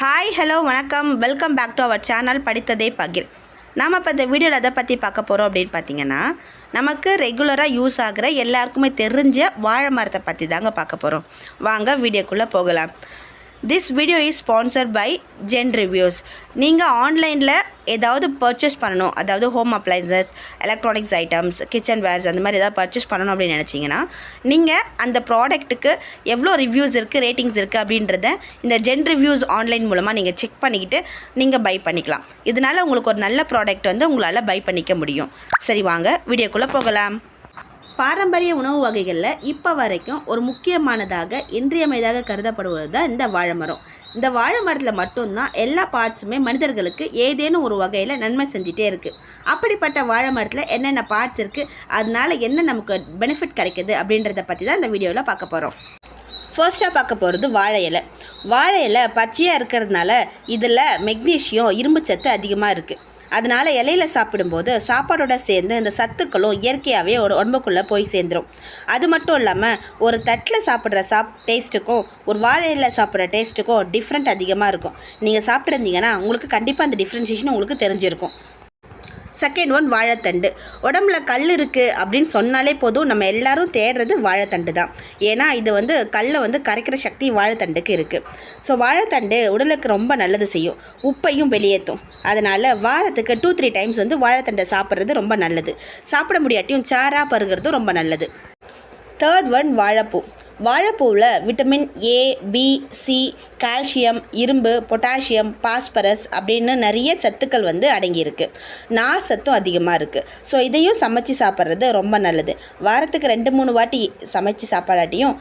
Hi hello வணக்கம். Welcome back to our channel படித்ததே பகிர். நாம் இப்போ இந்த வீடியோவில் எதை பற்றி பார்க்க போகிறோம் அப்படின்னு பார்த்தீங்கன்னா நமக்கு ரெகுலராக யூஸ் ஆகிற எல்லாருக்குமே தெரிஞ்ச வாழை மரத்தை பற்றி தாங்க பார்க்க போகிறோம் வாங்க வீடியோக்குள்ளே போகலாம். This video is sponsor by Zen reviews நீங்கள் ஆன்லைனில் ஏதாவது பர்ச்சேஸ் பண்ணணும் அதாவது home appliances electronics items kitchen wares அந்த மாதிரி ஏதாவது பர்ச்சேஸ் பண்ணணும் அப்படின்னு நினச்சிங்கன்னா நீங்கள் அந்த ப்ராடக்ட்டுக்கு எவ்வளோ ரிவ்யூஸ் இருக்குது ரேட்டிங்ஸ் இருக்குது அப்படின்றத இந்த ஜென் ரிவ்யூஸ் ஆன்லைன் மூலமாக நீங்கள் செக் பண்ணிக்கிட்டு நீங்கள் பை பண்ணிக்கலாம். இதனால் உங்களுக்கு ஒரு நல்ல ப்ராடக்ட் வந்து உங்களால் பை பண்ணிக்க முடியும். சரி வாங்க வீடியோக்குள்ளே போகலாம். பாரம்பரிய உணவு வகைகளில் இப்போ வரைக்கும் ஒரு முக்கியமானதாக இன்றியமையதாக கருதப்படுவது தான் இந்த வாழை மரம் இந்த வாழை மரத்தில் மட்டும்தான் எல்லா பார்ட்ஸுமே மனிதர்களுக்கு ஏதேனும் ஒரு வகையில் நன்மை செஞ்சிட்டே இருக்குது அப்படிப்பட்ட வாழை மரத்தில் என்னென்ன பார்ட்ஸ் இருக்குது அதனால என்ன நமக்கு பெனிஃபிட் கிடைக்குது அப்படின்றத பற்றி தான் இந்த வீடியோவில் பார்க்க போகிறோம் ஃபர்ஸ்ட்டாக பார்க்க போகிறது வாழை இலை. வாழை இலை பச்சையாக இருக்கிறதுனால இதில் மெக்னீஷியம் இரும்புச்சத்து அதிகமாக இருக்குது அதனால இலையில சாப்பிடும்போது சாப்பாடோட சேர்ந்து இந்த சத்துக்களும் இயற்கையாகவே ஒரு உடம்புக்குள்ளே போய் சேர்ந்துடும் அது மட்டும் இல்லாமல் ஒரு தட்டில் சாப்பிட்ற சாப் டேஸ்ட்டுக்கும் ஒரு வாழை இலையில் சாப்பிட்ற டேஸ்ட்டுக்கும் டிஃப்ரெண்ட் அதிகமாக இருக்கும். நீங்கள் சாப்பிட்ருந்தீங்கன்னா உங்களுக்கு கண்டிப்பாக அந்த டிஃப்ரென்ஷியேஷன் உங்களுக்கு தெரிஞ்சிருக்கும். செகண்ட் ஒன் வாழைத்தண்டு. உடம்புல கல் இருக்குது அப்படின்னு சொன்னாலே போதும். நம்ம எல்லாரும் தேடுறது வாழைத்தண்டு தான். ஏன்னா இது வந்து கல்லை வந்து கரைக்கிற சக்தி வாழைத்தண்டுக்கு இருக்குது ஸோ வாழைத்தண்டு உடலுக்கு ரொம்ப நல்லது செய்யும். உப்பையும் வெளியேற்றும் அதனால் வாரத்துக்கு டூ த்ரீ டைம்ஸ் வந்து வாழைத்தண்டை சாப்பிட்றது ரொம்ப நல்லது. சாப்பிட முடியாட்டியும் சாராக பருகிறதும் ரொம்ப நல்லது. தேர்ட் ஒன் வாழைப்பூ. வாழைப்பூவில் vitamin A B C calcium இரும்பு பொட்டாசியம் பாஸ்பரஸ் அப்படின்னு நிறைய சத்துக்கள் வந்து அடங்கியிருக்கு. நார் சத்தும் அதிகமாக இருக்குது ஸோ இதையும் சமைச்சு சாப்பிட்றது ரொம்ப நல்லது. வாரத்துக்கு ரெண்டு மூணு வாட்டி சமைச்சு சாப்பாடாட்டியும்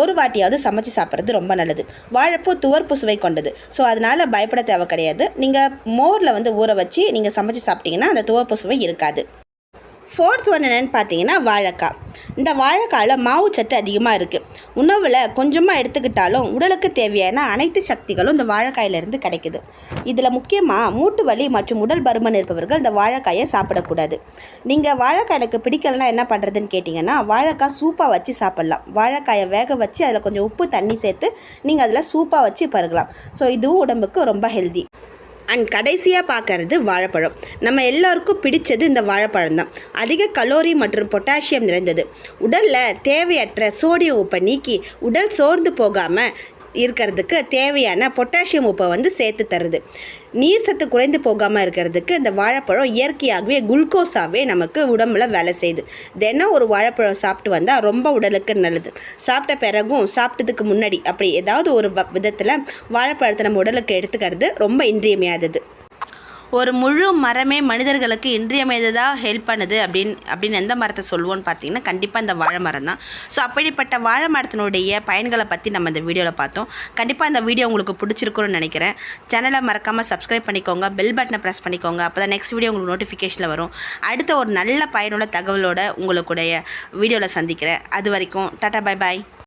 ஒரு வாட்டியாவது சமைச்சு சாப்பிட்றது ரொம்ப நல்லது. வாழைப்பூ துவர்ப்பு சுவை கொண்டது. ஸோ அதனால் பயப்பட தேவை கிடையாது. நீங்கள் மோரில் வந்து ஊற வச்சு நீங்கள் சமைச்சு சாப்பிட்டீங்கன்னா அந்த துவர்ப்பு சுவை இருக்காது. ஃபோர்த் ஒன் என்னென்னு பார்த்தீங்கன்னா வாழைக்காய். இந்த வாழைக்காயில் மாவு சத்து அதிகமாக இருக்குது உணவில் கொஞ்சமாக எடுத்துக்கிட்டாலும் உடலுக்கு தேவையான அனைத்து சக்திகளும் இந்த வாழைக்காயிலிருந்து கிடைக்குது. இதில் முக்கியமாக மூட்டு வலி மற்றும் உடல் பருமன் இருப்பவர்கள் இந்த வாழைக்காயை சாப்பிடக்கூடாது. நீங்கள் வாழைக்காய் எனக்கு பிடிக்கலன்னா என்ன பண்ணுறதுன்னு கேட்டிங்கன்னா வாழைக்காய் சூப்பாக வச்சு சாப்பிட்லாம். வாழைக்காயை வேக வச்சு அதில் கொஞ்சம் உப்பு தண்ணி சேர்த்து நீங்கள் அதில் சூப்பாக வச்சு பருகலாம். ஸோ இதுவும் உடம்புக்கு ரொம்ப ஹெல்தி அண்ட் கடைசியாக பார்க்கறது வாழைப்பழம். நம்ம எல்லோருக்கும் பிடிச்சது இந்த வாழைப்பழம் தான் அதிக கலோரி மற்றும் பொட்டாசியம் நிறைந்தது. உடலில் தேவையற்ற சோடியம் உப்பை நீக்கி உடல் சோர்ந்து போகாமல் இருக்கிறதுக்கு தேவையான பொட்டாசியம் உப்பை வந்து சேர்த்து தருது. நீர் சத்து குறைந்து போகாமல் இருக்கிறதுக்கு இந்த வாழைப்பழம் இயற்கையாகவே குளுக்கோஸாகவே நமக்கு உடம்புல வேலை செய்யுது. தினம் ஒரு வாழைப்பழம் சாப்பிட்டு வந்தால் ரொம்ப உடலுக்கு நல்லது. சாப்பிட்ட பிறகும் சாப்பிட்டதுக்கு முன்னாடி அப்படி ஏதாவது ஒரு விதத்தில் வாழைப்பழத்தை நம்ம உடலுக்கு எடுத்துக்கிறது ரொம்ப இன்றியமையாதது. ஒரு முழு மரமே மனிதர்களுக்கு இன்றியமைந்ததாக ஹெல்ப் பண்ணுது அப்படின்னு அப்படின்னு எந்த மரத்தை சொல்லுவோன்னு பார்த்தீங்கன்னா கண்டிப்பாக இந்த வாழை மரம் தான். ஸோ அப்படிப்பட்ட வாழை மரத்தினுடைய பயன்களை பற்றி நம்ம இந்த வீடியோவில் பார்த்தோம். கண்டிப்பாக இந்த வீடியோ உங்களுக்கு பிடிச்சிருக்குன்னு நினைக்கிறேன். சேனலை மறக்காமல் சப்ஸ்கிரைப் பண்ணிக்கோங்க. பெல் பட்டனை ப்ரெஸ் பண்ணிக்கோங்க. அப்போ தான் நெக்ஸ்ட் வீடியோ உங்களுக்கு நோட்டிஃபிகேஷனில் வரும். அடுத்த ஒரு நல்ல பயனுள்ள தகவலோட உங்களுக்குடைய வீடியோவில் சந்திக்கிறேன். அது வரைக்கும் டாட்டா பை பாய்